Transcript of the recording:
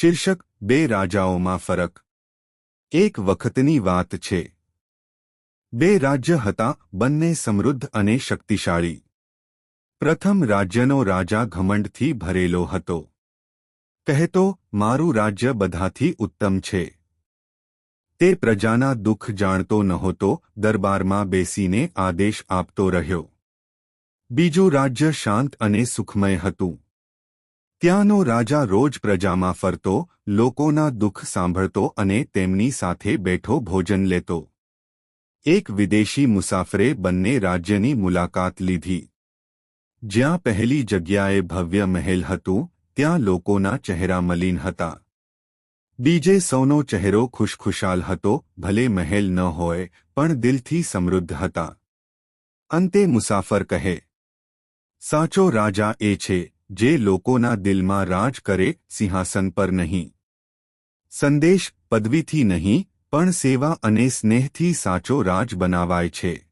શીર્ષક, બે રાજાઓમાં ફરક. એક વખતની વાત છે. બે રાજ્ય હતા, બંને સમૃદ્ધ અને શક્તિશાળી. પ્રથમ રાજ્યનો રાજા ઘમંડથી ભરેલો હતો. કહેતો, મારું રાજ્ય બધાથી ઉત્તમ છે. તે પ્રજાના દુઃખ જાણતો નહોતો, દરબારમાં બેસીને આદેશ આપતો રહ્યો. બીજું રાજ્ય શાંત અને સુખમય હતું. ત્યાંનો રાજા રોજ પ્રજામાં ફરતો, લોકોના દુઃખ સાંભળતો અને તેમની સાથે બેઠો ભોજન લેતો. એક વિદેશી મુસાફરે બંને રાજ્યની મુલાકાત લીધી. જ્યાં પહેલી જગ્યાએ ભવ્ય મહેલ હતું, ત્યાં લોકોના ચહેરા મલિન હતા. બીજે સૌનો ચહેરો ખુશખુશાલ હતો, ભલે મહેલ ન હોય, પણ દિલથી સમૃદ્ધ હતા. અંતે મુસાફર કહે, સાચો રાજા એ છે જે લોકોના દિલમાં રાજ કરે સિંહાસન પર નહીં. સંદેશ પદવીથી નહીં, પણ સેવા અને સ્નેહથી સાચો રાજ બનાવાય છે.